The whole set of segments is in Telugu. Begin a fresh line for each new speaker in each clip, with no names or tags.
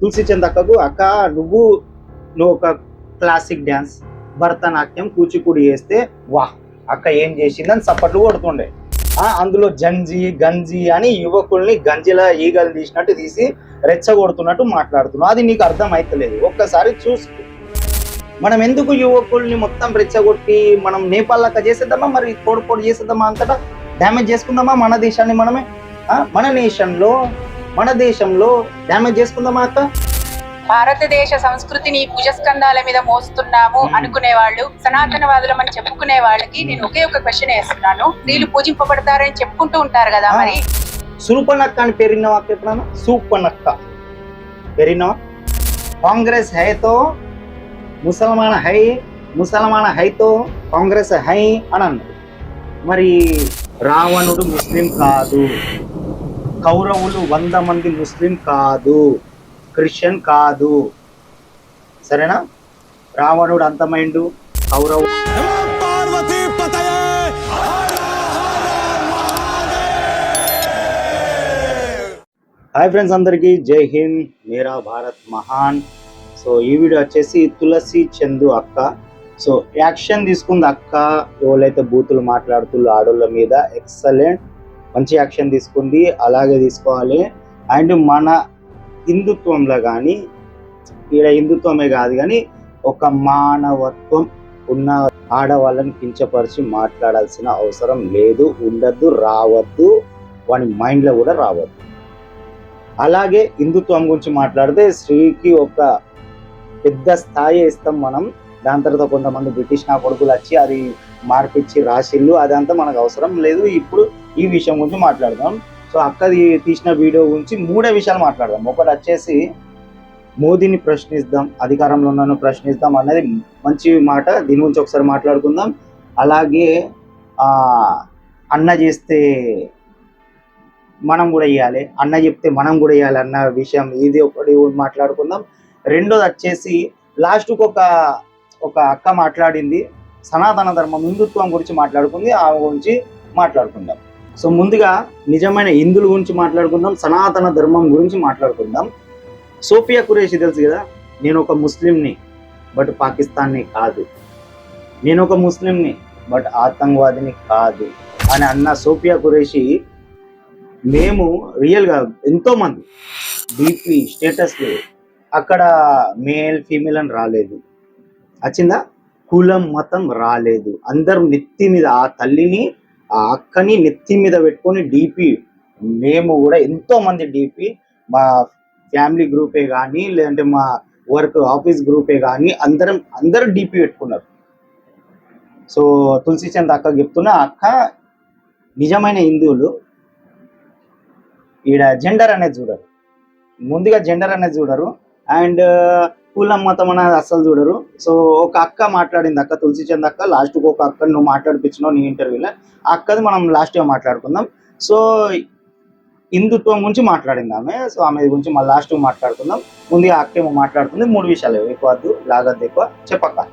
తులసి చంద్ అక్కకు అక్క నువ్వు నువ్వు ఒక క్లాసిక్ డ్యాన్స్ భరతనాట్యం కూచిపూడి చేస్తే వాహ్ అక్క ఏం చేసిందని చప్పట్లు కొడుతుండే. ఆ, అందులో జంజి గంజి అని యువకుల్ని గంజిల ఈగలు తీసినట్టు తీసి రెచ్చగొడుతున్నట్టు మాట్లాడుతున్నావు. అది నీకు అర్థం అవుతలేదు ఒక్కసారి చూసుకో. మనం ఎందుకు యువకుల్ని మొత్తం రెచ్చగొట్టి మనం నేపాల్ లెక్క చేసేద్దామా? మరి పొడి పొడి చేసేద్దామా అంతటా? డ్యామేజ్ చేసుకుందామా మన దేశాన్ని మనమే? మన నేషన్లో మన దేశంలో డ్యామేజ్ చేసుకుందామా అక్క?
భారతదేశ సంస్కృతిని భుజస్కంధాల మీద మోస్తున్నాము
మ్మ్.
అనుకునే వాళ్ళు సనాతనవాదులమని చెప్పుకునే వాళ్ళకి నేను ఒకే ఒక క్వశ్చన్ వేస్తున్నాను. స్త్రీలు పూజింపబడతారని చెప్పుకుంటూ ఉంటారు కదా మరి?
సురుపనక్క అని అక్క ఎప్పుడన్నా? సూపనక్క. పేరినావా కాంగ్రెస్ హైతో ముసల్మాన్ హై ముసల్మాన్ హైతో కాంగ్రెస్ హై అని అన్నది మరి రావణుడు ముస్లిం కాదు. కౌరవులు వంద మంది ముస్లిం కాదు క్రిస్టియన్ కాదు. సరేనా? రావణుడు అంతమైండు కౌరవు. హాయ్ ఫ్రెండ్స్ అందరికీ జై హింద్. మేరా భారత్ మహాన్. సో ఈ వీడియో వచ్చేసి తులసి చందు అక్క. సో యాక్షన్ తీసుకుంది అక్క. ఎవరైతే బూతులు మాట్లాడుతున్న ఆడోళ్ళ మీద ఎక్సలెంట్. మంచి యాక్షన్ తీసుకుంది అలాగే తీసుకోవాలి. అండ్ మన హిందుత్వంలో కానీ ఈడ హిందుత్వమే కాదు కానీ ఒక మానవత్వం ఉన్న ఆడవాళ్ళని కించపరిచి మాట్లాడాల్సిన అవసరం లేదు ఉండద్దు రావద్దు వాని మైండ్లో కూడా రావద్దు. అలాగే హిందుత్వం గురించి మాట్లాడితే స్త్రీకి ఒక పెద్ద స్థాయి ఇస్తాం మనం. దాని తర్వాత కొంతమంది బ్రిటిష్ నా కొడుకులు వచ్చి అది మార్పిచ్చి రాసిల్లు అదంతా మనకు అవసరం లేదు. ఇప్పుడు ఈ విషయం గురించి మాట్లాడదాం. సో అక్కది తీసిన వీడియో గురించి మూడే విషయాలు మాట్లాడదాం. ఒకటి వచ్చేసి మోదీని ప్రశ్నిస్తాం అధికారంలో ఉన్నాను ప్రశ్నిస్తాం అనేది మంచి మాట. దీని గురించి ఒకసారి మాట్లాడుకుందాం. అలాగే అన్న చేస్తే మనం కూడా ఇవ్వాలి అన్న చెప్తే మనం కూడా ఇవ్వాలి అన్న విషయం ఇది ఒకటి మాట్లాడుకుందాం. రెండోది వచ్చేసి లాస్ట్కి ఒక ఒక అక్క మాట్లాడింది సనాతన ధర్మం హిందుత్వం గురించి మాట్లాడుకుంది ఆ గురించి మాట్లాడుకుందాం. సో ముందుగా నిజమైన హిందువుల గురించి మాట్లాడుకుందాం సనాతన ధర్మం గురించి మాట్లాడుకుందాం. సోఫియా కురేషి తెలుసు కదా నేను ఒక ముస్లింని బట్ పాకిస్తాన్ని కాదు. నేను ఒక ముస్లింని బట్ ఆతంకవాదిని కాదు. అని అన్న సోఫియా కురేషి మేము రియల్గా ఎంతోమంది డీపీ స్టేటస్లు అక్కడ మేల్ ఫీమేల్ అని రాలేదు. వచ్చిందా కులం మతం రాలేదు. అందరూ నెత్తి మీద ఆ తల్లిని ఆ అక్కని నెత్తి మీద పెట్టుకొని డిపి మేము కూడా ఎంతో మంది డిపి మా ఫ్యామిలీ గ్రూపే కానీ లేదంటే మా వర్క్ ఆఫీస్ గ్రూపే కానీ అందరం అందరూ డిపి పెట్టుకున్నారు. సో తులసి చంద్ అక్క చెప్తున్నా అక్క నిజమైన హిందువులు. ఈడ జెండర్ అనేది చూడరు. ముందుగా జెండర్ అనేది చూడరు. అండ్ కులం మతం అనేది అస్సలు చూడరు. సో ఒక అక్క మాట్లాడింది అక్క తులసి చంద్ అక్క లాస్ట్కి ఒక అక్క నువ్వు మాట్లాడిపించినావు నీ ఇంటర్వ్యూలో. అక్కది మనం లాస్ట్గా మాట్లాడుకుందాం. సో హిందుత్వం గురించి మాట్లాడింది ఆమె. సో ఆమె గురించి మళ్ళీ లాస్ట్ మాట్లాడుకుందాం. ముందుగా అక్క ఏమో మాట్లాడుతుంది. మూడు విషయాలు ఎక్కువ వద్దు లాగద్దు ఎక్కువ. చెప్పక్క.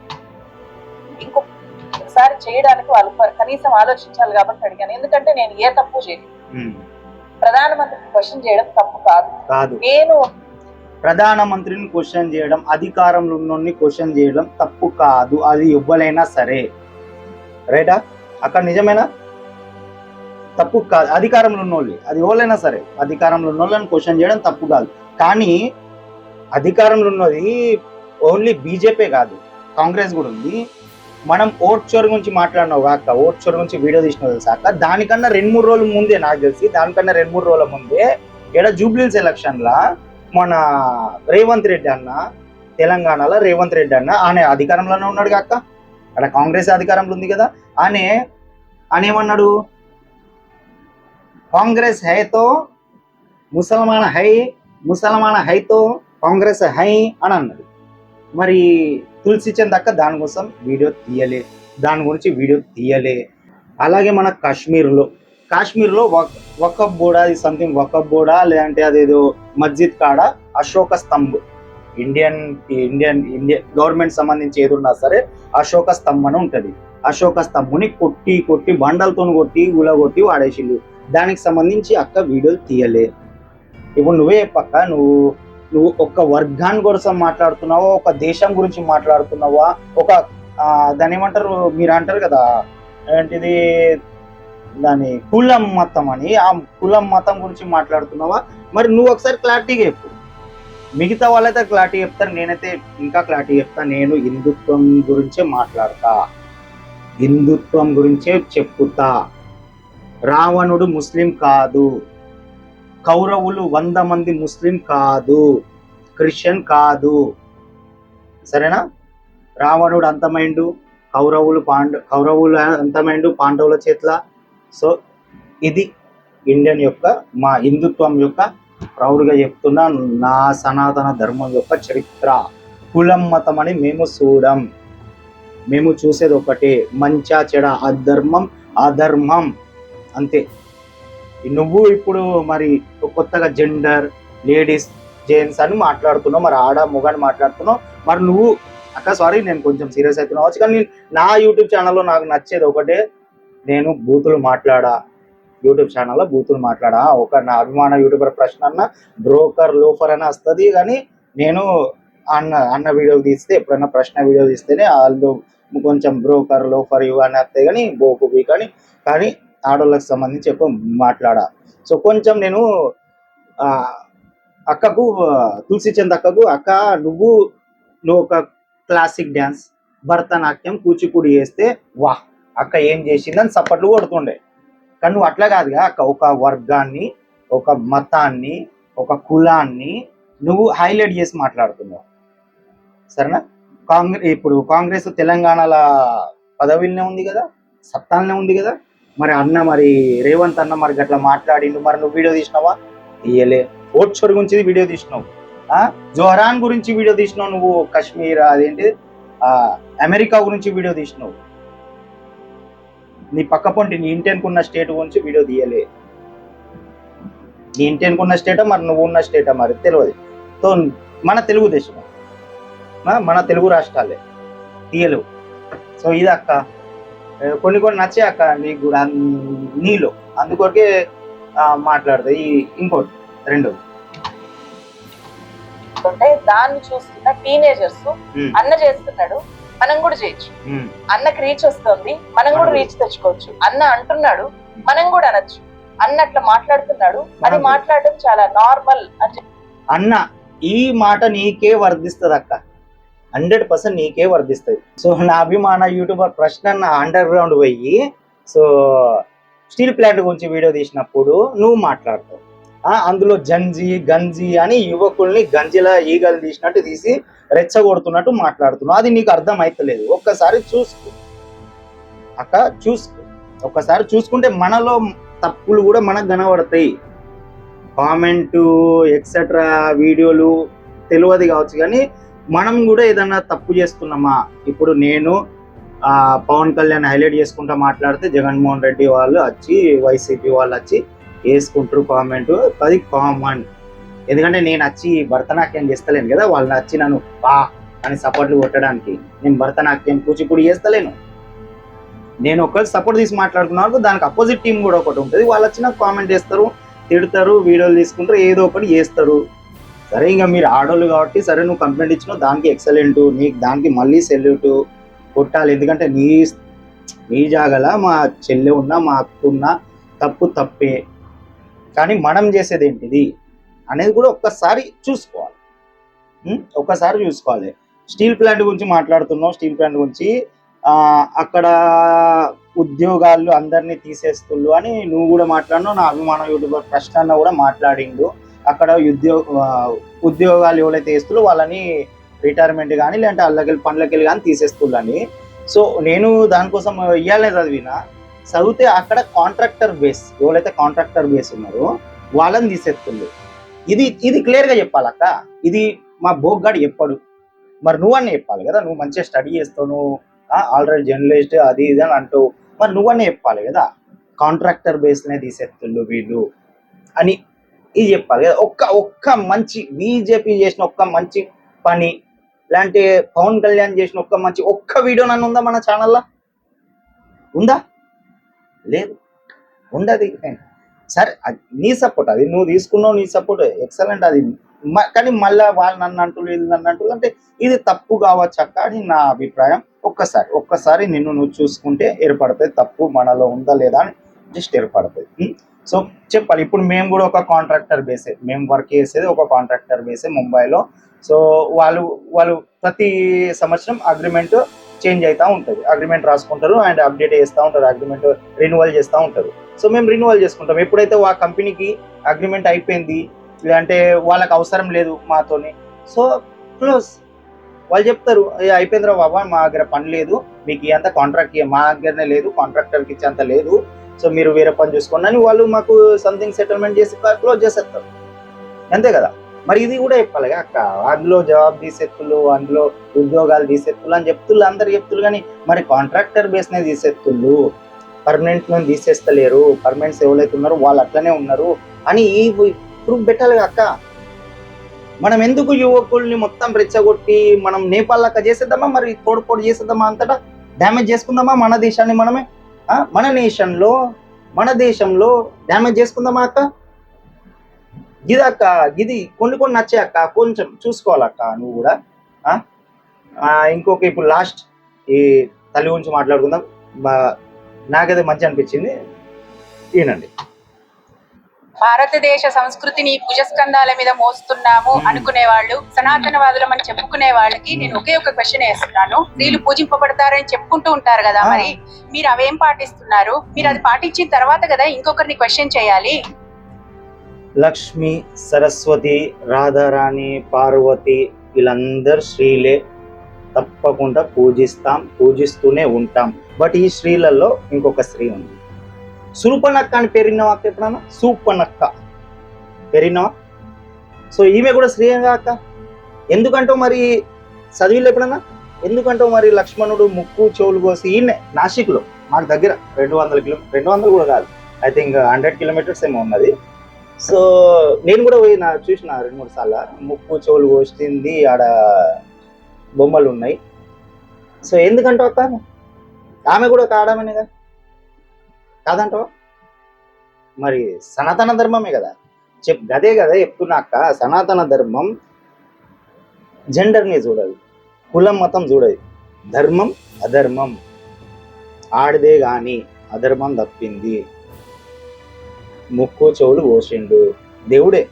ఇంకొకసారి చేయడానికి వాళ్ళు కనీసం ఆలోచించాలి కాబట్టి అడిగాను. ఎందుకంటే నేను ఏ తప్పు చేయను ప్రధానమంత్రి క్వశ్చన్ చేయడం తప్పు కాదు.
కాదు.
నేను
ప్రధానమంత్రిని క్వశ్చన్ చేయడం అధికారంలో ఉన్నోడిని క్వశ్చన్ చేయడం తప్పు కాదు. అది ఇవ్వలైనా సరే. రైటా అక్కడ నిజమేనా? తప్పు కాదు. అధికారంలో ఉన్నోళ్ళు అది ఎవరైనా సరే. అధికారంలో ఉన్నోళ్ళని క్వశ్చన్ చేయడం తప్పు కాదు. కానీ అధికారంలో ఉన్నది ఓన్లీ బీజేపీ కాదు. కాంగ్రెస్ కూడా ఉంది. మనం ఓట్ చోర్ గురించి మాట్లాడినావు కాక ఓట్ చోర్ గురించి వీడియో తీసిన తెలుసాక దానికన్నా రెండు మూడు రోజుల ముందే నాకు తెలిసి దానికన్నా రెండు మూడు రోజుల ముందే ఇక్కడ జూబ్లీస్ ఎలక్షన్లా మన రేవంత్ రెడ్డి అన్న తెలంగాణలో రేవంత్ రెడ్డి అన్న ఆయన అధికారంలోనే ఉన్నాడు కాక అక్కడ కాంగ్రెస్ అధికారంలో ఉంది కదా. ఆనే ఆయన ఏమన్నాడు? కాంగ్రెస్ హైతో ముసల్మాన్ హై ముసల్మాన్ హైతో కాంగ్రెస్ హై అని అన్నాడు. మరి తులసి చంద్ అక్క దానికోసం వీడియో తీయలే. దాని గురించి వీడియో తీయలే. అలాగే మన కాశ్మీర్లో కాశ్మీర్లో వకఫ్ బోర్డా ఇది సంథింగ్ వకఫ్ బోర్డా లేదంటే అదేదో మస్జిద్ కాడ Ashoka స్తంభ్. Indian Indian Indian government సంబంధించి ఏది ఉన్నా సరే అశోక స్తంభం అని ఉంటుంది. అశోక స్తంభుని కొట్టి కొట్టి బండలతో కొట్టి ఉలగొట్టి వాడేసిండు. దానికి సంబంధించి అక్క వీడియోలు తీయలే. ఇప్పుడు నువ్వే పక్క నువ్వు నువ్వు ఒక వర్గాన్ని కోసం మాట్లాడుతున్నావా ఒక దేశం గురించి మాట్లాడుతున్నావా ఒక దాని ఏమంటారు మీరు అంటారు కదా ఏంటిది దాని కులం మతం అని ఆ కులం మతం గురించి మాట్లాడుతున్నావా? మరి నువ్వు ఒకసారి క్లారిటీగా చెప్పు. మిగతా వాళ్ళైతే క్లారిటీ చెప్తారు నేనైతే ఇంకా క్లారిటీ చెప్తా నేను హిందుత్వం గురించే మాట్లాడతా. హిందుత్వం గురించే చెప్పుతా. రావణుడు ముస్లిం కాదు. కౌరవులు వంద మంది ముస్లిం కాదు. క్రిస్టియన్ కాదు. సరేనా? రావణుడు అంతమైండు కౌరవులు పాండ కౌరవులు అంతమైండు పాండవుల చేతిలో. సో ఇది ఇండియన్ యొక్క మా హిందుత్వం యొక్క ప్రౌడ్గా చెప్తున్న నా సనాతన ధర్మం యొక్క చరిత్ర. కులం మతం అని మేము చూడం. మేము చూసేది ఒకటే మంచా చెడ అధర్మం అధర్మం. అంతే. నువ్వు ఇప్పుడు మరి కొత్తగా జెండర్ లేడీస్ జెంట్స్ అని మాట్లాడుతున్నావు మరి ఆడ మొగాని మాట్లాడుతున్నావు మరి నువ్వు అక్క సారీ నేను కొంచెం సీరియస్ అవుతున్నావు కానీ నా యూట్యూబ్ ఛానల్లో నాకు నచ్చేది ఒకటే నేను బూతులు మాట్లాడా యూట్యూబ్ ఛానల్లో బూతులు మాట్లాడా ఒక నా అభిమాన యూట్యూబర్ ప్రశ్న అన్న బ్రోకర్ లోఫర్ అని వస్తుంది కానీ నేను అన్న అన్న వీడియో తీస్తే ఎప్పుడైనా ప్రశ్న వీడియో తీస్తేనే వాళ్ళు కొంచెం బ్రోకర్ లోఫర్ ఇవి అని వస్తాయి కానీ బోకుబీ కానీ కానీ ఆడోళ్ళకి సంబంధించి ఎక్కువ మాట్లాడా. సో కొంచెం నేను అక్కకు తులసి చంద్ అక్కకు అక్క నువ్వు నువ్వు ఒక క్లాసిక్ డ్యాన్స్ భరతనాట్యం కూచిపూడి చేస్తే వాహ్! అక్క ఏం చేసిందని సప్పట్లు కొడుతుండే. కానీ నువ్వు అట్లా కాదుగా అక్క ఒక వర్గాన్ని ఒక మతాన్ని ఒక కులాన్ని నువ్వు హైలైట్ చేసి మాట్లాడుతున్నావు. సరేనా? కాంగ్రెస్ ఇప్పుడు కాంగ్రెస్ తెలంగాణలో పదవిలోనే ఉంది కదా సత్తాలనే ఉంది కదా. మరి అన్న మరి రేవంత్ అన్న మరి గట్లా మాట్లాడిండు మరి నువ్వు వీడియో తీసినావా? తీయలే ఓట్చోర్ గురించి వీడియో తీసినావు. ఆ? జోహరాన్ గురించి వీడియో తీసినావు నువ్వు కాశ్మీర్ అదేంటి అమెరికా గురించి వీడియో తీసినావు. నీ పక్క పొంటి నీ ఇంటి అనుకున్న స్టేట్ గురించి వీడియో తీయలే. నీ ఇంటి అనుకున్న స్టేటా మరి నువ్వు ఉన్న స్టేటా మరి తెలియదు. సో మన తెలుగుదేశం మన తెలుగు రాష్ట్రాలే. తీయలేవు. సో ఇది అక్క. కొన్ని కొన్ని నచ్చే అక్క నీకు కూడా నీలో. అందుకొరకే ఆ, మాట్లాడతా. ఈ ఇంకోటి రెండోది.
దాన్ని చూస్తున్న టీనేజర్స్ అన్న చేస్తున్నాడు. మనం కూడా చేయొచ్చు. అన్నకి రీచ్ వస్తుంది మనం కూడా రీచ్ తెచ్చుకోవచ్చు. అన్న అంటున్నాడు మనం కూడా అనొచ్చు. అన్న అట్లా మాట్లాడుతున్నాడు అది మాట్లాడడం చాలా నార్మల్ అని
అన్న ఈ మాట నీకే వర్ధిస్తుంది అక్క. హండ్రెడ్ పర్సెంట్ నీకే వర్ధిస్తుంది. సో నా అభిమాన యూట్యూబర్ ప్రశ్న అండర్ గ్రౌండ్ పోయి సో స్టీల్ ప్లాంట్ గురించి వీడియో తీసినప్పుడు నువ్వు మాట్లాడతావు. అందులో జంజి గంజి అని యువకుల్ని గంజిలా ఈగలు తీసినట్టు తీసి రెచ్చగొడుతున్నట్టు మాట్లాడుతున్నావు. అది నీకు అర్థం అవుతలేదు ఒక్కసారి చూసుకో. అక్క చూసుకో. ఒక్కసారి చూసుకుంటే మనలో తప్పులు కూడా మనకు కనబడతాయి. కామెంటు ఎక్సెట్రా వీడియోలు తెలియదు కావచ్చు కానీ మనం కూడా ఏదన్నా తప్పు చేస్తున్నామా? ఇప్పుడు నేను పవన్ కళ్యాణ్ హైలైట్ చేసుకుంటా మాట్లాడితే జగన్మోహన్ రెడ్డి వాళ్ళు వచ్చి వైసీపీ వాళ్ళు వచ్చి వేసుకుంటారు కామెంట్ అది కామన్ ఎందుకంటే నేను వచ్చి భరతనాట్యం చేస్తలేను కదా వాళ్ళని వచ్చి నన్ను బా అని సపోర్ట్లు కొట్టడానికి నేను భరతనాట్యం కూచిపూడి చేస్తలేను. నేను ఒకరు సపోర్ట్ తీసి మాట్లాడుకున్నాను దానికి అపోజిట్ టీం కూడా ఒకటి ఉంటుంది. వాళ్ళు వచ్చి నాకు కామెంట్ చేస్తారు తిడతారు వీడియోలు తీసుకుంటారు ఏదో ఒకటి చేస్తారు. సరే ఇంకా మీరు ఆడోళ్ళు కాబట్టి సరే నువ్వు కంప్లైంట్ ఇచ్చినావు దానికి ఎక్సలెంట్ నీకు దానికి మళ్ళీ సెల్యూట్ కొట్టాలి. ఎందుకంటే నీ నీ జాగల మా చెల్లె ఉన్నా మా అక్క ఉన్నా తప్పు తప్పే. కానీ మనం చేసేది ఏంటిది అనేది కూడా ఒక్కసారి చూసుకోవాలి. ఒక్కసారి చూసుకోవాలి. స్టీల్ ప్లాంట్ గురించి మాట్లాడుతున్నావు స్టీల్ ప్లాంట్ గురించి అక్కడ ఉద్యోగాలు అందరినీ తీసేస్తుళ్ళు అని నువ్వు కూడా మాట్లాడినావు. నా అభిమాన యూట్యూబర్ ప్రశ్న కూడా మాట్లాడిండు. అక్కడ ఉద్యోగ ఉద్యోగాలు ఎవరైతే వేస్తుల్లో వాళ్ళని రిటైర్మెంట్ కానీ లేదంటే అల్లకెళ్ళి పనులకెళ్ళి కానీ తీసేస్తుళ్ళని సో నేను దానికోసం ఇవ్వాలే చదివినా. చదివితే అక్కడ కాంట్రాక్టర్ బేస్ ఎవరైతే కాంట్రాక్టర్ బేస్ ఉన్నారో వాళ్ళని తీసేస్తుండ్రు ఇది ఇది క్లియర్గా చెప్పాలక్క. ఇది మా బోగ్గాడు చెప్పాడు. మరి నువ్వన్నీ చెప్పాలి కదా నువ్వు మంచిగా స్టడీ చేస్తావు నువ్వు ఆల్రెడీ జర్నలిస్ట్ అది ఇది అని అంటూ. మరి నువ్వన్నీ చెప్పాలి కదా కాంట్రాక్టర్ బేస్నే తీసేస్తుండ్రు వీళ్ళు అని. ఇది చెప్పాలి కదా ఒక్క ఒక్క మంచి బీజేపీ చేసిన ఒక్క మంచి పని లాంటి పవన్ కళ్యాణ్ చేసిన ఒక్క మంచి ఒక్క వీడియో నన్ను ఉందా మన ఛానల్లో ఉందా? లేదు. ఉండదు సరే అది నీ సపోర్ట్ అది నువ్వు తీసుకున్నావు నీ సపోర్ట్ ఎక్సలెంట్ అది. కానీ మళ్ళీ వాళ్ళు నన్ను అంటూ వీళ్ళు నన్ను అంటూ అంటే ఇది తప్పు కావచ్చు అక్క అని నా అభిప్రాయం. ఒక్కసారి ఒక్కసారి నిన్ను నువ్వు చూసుకుంటే ఏర్పడుతుంది తప్పు మనలో ఉందా లేదా అని జస్ట్ ఏర్పడుతుంది సో చెప్పాలి. ఇప్పుడు మేము కూడా ఒక కాంట్రాక్టర్ బేసే మేము వర్క్ చేసేది ఒక కాంట్రాక్టర్ బేసే ముంబైలో. సో వాళ్ళు వాళ్ళు ప్రతి సంవత్సరం అగ్రిమెంట్ చేంజ్ అవుతూ ఉంటుంది. అగ్రిమెంట్ రాసుకుంటారు అండ్ అప్డేట్ చేస్తూ ఉంటారు. అగ్రిమెంట్ రెన్యువల్ చేస్తూ ఉంటారు. సో మేము రెన్యువల్ చేసుకుంటాం. ఎప్పుడైతే ఆ కంపెనీకి అగ్రిమెంట్ అయిపోయింది లేదంటే వాళ్ళకి అవసరం లేదు మాతోని. సో క్లోజ్ వాళ్ళు చెప్తారు అయిపోయింది అయిపోయిందిరా బాబా మా దగ్గర పని లేదు. మీకు అంత కాంట్రాక్ట్ మా దగ్గరనే లేదు కాంట్రాక్టర్కి ఇచ్చేంత లేదు. సో మీరు వేరే పని చూసుకోండి. అని వాళ్ళు మాకు సంథింగ్ సెటిల్మెంట్ చేసి క్లోజ్ చేసేస్తారు. అంతే కదా? మరి ఇది కూడా చెప్పాలి కదా అక్క. అందులో జాబ్ తీసేత్తులు అందులో ఉద్యోగాలు తీసేత్తులు అని చెప్తులు అందరు చెప్తులు కానీ మరి కాంట్రాక్టర్ బేస్నే తీసేత్తుళ్ళు పర్మనెంట్ నుంచి తీసేస్తలేరు పర్మనెంట్స్ ఎవరైతే ఉన్నారో వాళ్ళు అట్లనే ఉన్నారు అని ఈ ప్రూఫ్ పెట్టాలి అక్క. మనం ఎందుకు యువకుల్ని మొత్తం రెచ్చగొట్టి మనం నేపాల్ లెక్క చేసేద్దామా మరి తోడుపోటు చేసేద్దామా అంతటా? డ్యామేజ్ చేసుకుందామా మన దేశాన్ని మనమే? ఆ? మన నేషన్లో మన దేశంలో డ్యామేజ్ చేసుకుందామా అక్క? ఇది అక్క ఇది కొన్ని కొన్ని నచ్చాయి అక్క. కొంచెం చూసుకోవాలక్క నువ్వు కూడా. ఇంకొక ఇప్పుడు లాస్ట్ ఈ తల్లి గురించి మాట్లాడుకుందాం. నాకైతే మంచి అనిపించింది. ఈనండి
భారతదేశ సంస్కృతిని భుజస్కంధాల మీద మోస్తున్నాము. అనుకునే వాళ్ళు సనాతనవాదులం అని చెప్పుకునే వాళ్ళకి నేను ఒకే ఒక క్వశ్చన్ వేస్తున్నాను. స్త్రీలు పూజింపబడతారని చెప్పుకుంటూ ఉంటారు కదా. మరి. మీరు అవేం పాటిస్తున్నారు? మీరు అది పాటించిన తర్వాత కదా ఇంకొకరిని క్వశ్చన్ చేయాలి.
లక్ష్మి సరస్వతి రాధారాణి పార్వతి వీళ్ళందరూ శ్రీలే. తప్పకుండా పూజిస్తాం పూజిస్తూనే ఉంటాం. బట్ ఈ స్త్రీలలో ఇంకొక స్త్రీ ఉంది. సూపనక్క అని పేరినావా ఎప్పుడన్నా? సూపనక్క పేరినావా సో ఈమె కూడా స్త్రీయంగా కాక ఎందుకంటో మరి చదివిలో ఎప్పుడన్నా? ఎందుకంటో మరి లక్ష్మణుడు ముక్కు చెవులు కోసి ఈయనే? నాసిక్లో మాకు దగ్గర. రెండు వందల కిలో రెండు వందలు కూడా కాదు. ఐ థింక్ హండ్రెడ్ కిలోమీటర్స్ ఏమో ఉన్నది. సో నేను కూడా పోయి నా చూసిన రెండు మూడు సార్లు. ముక్కు చెవులు కోసింది ఆడ బొమ్మలు ఉన్నాయి. సో ఎందుకంటావు అక్క? ఆమె కూడా ఒక కదా? కాదంటావా? మరి సనాతన ధర్మమే కదా. చెప్ గదే కదా చెప్తున్నా అక్క. సనాతన ధర్మం జెండర్ని చూడదు. కులం మతం చూడదు. ధర్మం అధర్మం. ఆడిదే కానీ అధర్మం తప్పింది. ముక్కు చెవులు పోసిండు. దేవుడే.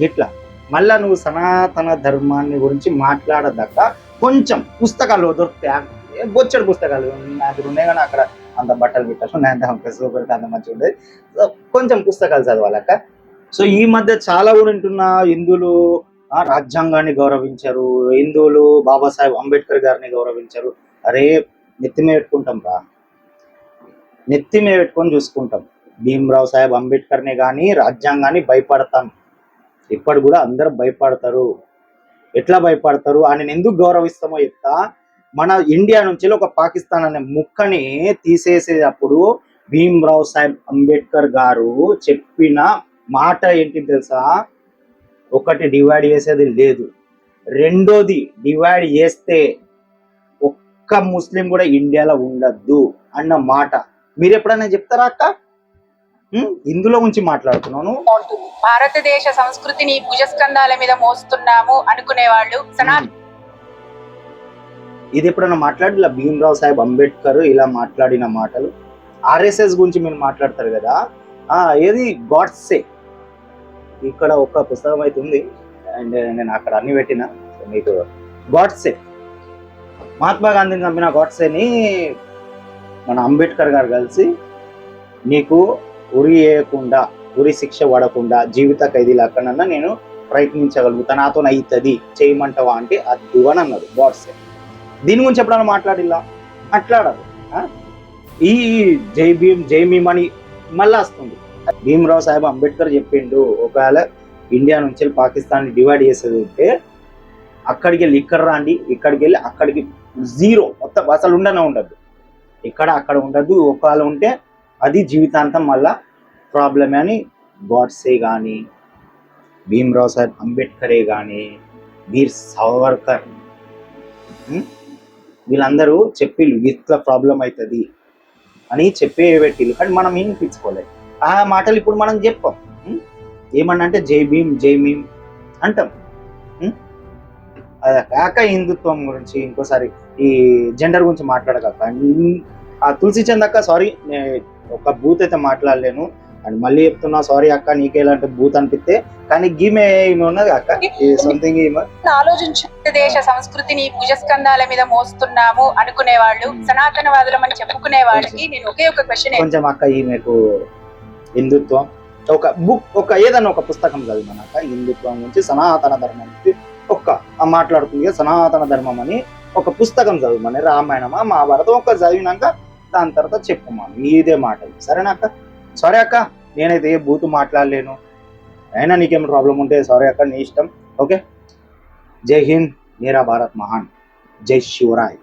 గిట్లా మళ్ళా నువ్వు సనాతన ధర్మాన్ని గురించి మాట్లాడదాక కొంచెం పుస్తకాలు దొరుకుతాయి బొచ్చడి పుస్తకాలు. నా దగ్గర ఉన్నాయి కానీ అక్కడ అంత బట్టలు పెట్టాను నేను అంత అంత మంచిగా ఉండేది. కొంచెం పుస్తకాలు చదవాలక్క. సో ఈ మధ్య చాలా కూడా వింటున్నా హిందువులు రాజ్యాంగాన్ని గౌరవించరు. హిందువులు బాబాసాహెబ్ అంబేద్కర్ గారిని గౌరవించరు. అరే నెత్తిమే పెట్టుకుంటాం రా. నెత్తిమే పెట్టుకొని చూసుకుంటాం. భీమ్రావు సాహెబ్ అంబేద్కర్ని కానీ రాజ్యాంగాన్ని భయపడతాం. ఇప్పటి కూడా అందరూ భయపడతారు. ఎట్లా భయపడతారు? ఆయన ఎందుకు గౌరవిస్తామో చెప్తా. మన ఇండియా నుంచి ఒక పాకిస్తాన్ అనే ముక్కని తీసేసేటప్పుడు భీమ్రావు సాహెబ్ అంబేద్కర్ గారు చెప్పిన మాట ఏంటి తెలుసా? ఒకటి డివైడ్ చేసేది లేదు. రెండోది డివైడ్ చేస్తే ఒక్క ముస్లిం కూడా ఇండియాలో ఉండద్దు అన్న మాట. మీరు ఎప్పుడైనా చెప్తారా అక్క? ఇందులో గురించి మాట్లాడుతున్నాను.
భారతదేశ సంస్కృతిని భుజస్కంధాల మీద మోస్తున్నాము అనుకునే వాళ్ళు సనాతన
ఇది ఎప్పుడైనా మాట్లాడి ఇలా భీమ్రావ్ సాహెబ్ అంబేద్కర్ ఇలా మాట్లాడిన మాటలు. ఆర్ఎస్ఎస్ గురించి మీరు మాట్లాడతారు కదా. ఆ ఏది? గాడ్సే. ఇక్కడ ఒక పుస్తకం అయితే ఉంది. అండ్ నేను అక్కడ అన్ని పెట్టిన. మీకు గాడ్సే. మహాత్మా గాంధీని చంపిన గాడ్సేని మన అంబేద్కర్ గారు కలిసి నీకు ఉరి వేయకుండా ఉరి శిక్ష పడకుండా జీవిత ఖైదీ లేకుండా నేను ప్రయత్నించగలుగుతా. నాతో అవుతుంది చేయమంటావా అంటే అది అని అన్నారు గాడ్సే దీని గురించి ఎప్పుడైనా మాట్లాడిలా? మాట్లాడదు. ఈ జై భీమ్ జై భీమ్ అని మళ్ళా వస్తుంది. భీమరావు సాహెబ్ అంబేద్కర్ చెప్పిండు ఒకవేళ ఇండియా నుంచి వెళ్ళి పాకిస్తాన్ డివైడ్ చేసేది ఉంటే అక్కడికి వెళ్ళి ఇక్కడ రాండి ఇక్కడికి వెళ్ళి అక్కడికి జీరో. మొత్తం అసలు ఉండనే ఉండదు. ఇక్కడ అక్కడ ఉండద్దు ఒకవేళ ఉంటే అది జీవితాంతం మళ్ళా ప్రాబ్లమే అని గాడ్సే కానీ భీమ్రావు సాహెబ్ అంబేద్కరే కానీ వీర్ సావర్కర్ వీళ్ళందరూ చెప్పిళ్ళు ఇట్లా ప్రాబ్లం అవుతుంది అని చెప్పే పెట్టిళ్ళు కానీ మనం వినిపించుకోలేదు ఆ మాటలు ఇప్పుడు మనం చెప్పాం ఏమన్నా ఏమన్నంటే జై భీమ్ జై భీమ్ అంటాం అది అదే కాక హిందుత్వం గురించి ఇంకోసారి ఈ జెండర్ గురించి మాట్లాడక ఆ తులసి చంద్ అక్క సారీ ఒక బూత్ అయితే మాట్లాడలేను. అండ్ మళ్ళీ చెప్తున్నా సారీ అక్క నీకే ఇలాంటి బూత్ అనిపిస్తే. కానీ గీమే ఈమె ఉన్నది అక్క? సంథింగ్ ఈమె
ఆలోచించు దేశ సంస్కృతిని భుజస్కంధాల మీద మోస్తున్నాము అనుకునే వాళ్ళు సనాతనవాదులం అని చెప్పుకునే వాళ్ళకి నేను ఒకే ఒక క్వశ్చన్
కొంచెం అక్క ఈమెకు హిందుత్వం. ఒక బుక్ ఒక ఏదైనా ఒక పుస్తకం చదివినాక హిందుత్వం గురించి సనాతన ధర్మం గురించి ఒక్క మాట్లాడుతుంది సనాతన ధర్మం అని ఒక పుస్తకం చదవమని రామాయణమా మహాభారతం ఒక చదివినాక దాని తర్వాత చెప్పమా ఇదే మాట. సరేనా అక్క? సారీ అక్క నేనైతే ఏ బూతు మాట్లాడలేను. అయినా నీకేం ప్రాబ్లం ఉంటే సారీ అక్క నీ ఇష్టం. ఓకే జై హింద్ మీరా భారత్ మహాన్. జై శివరాయ్.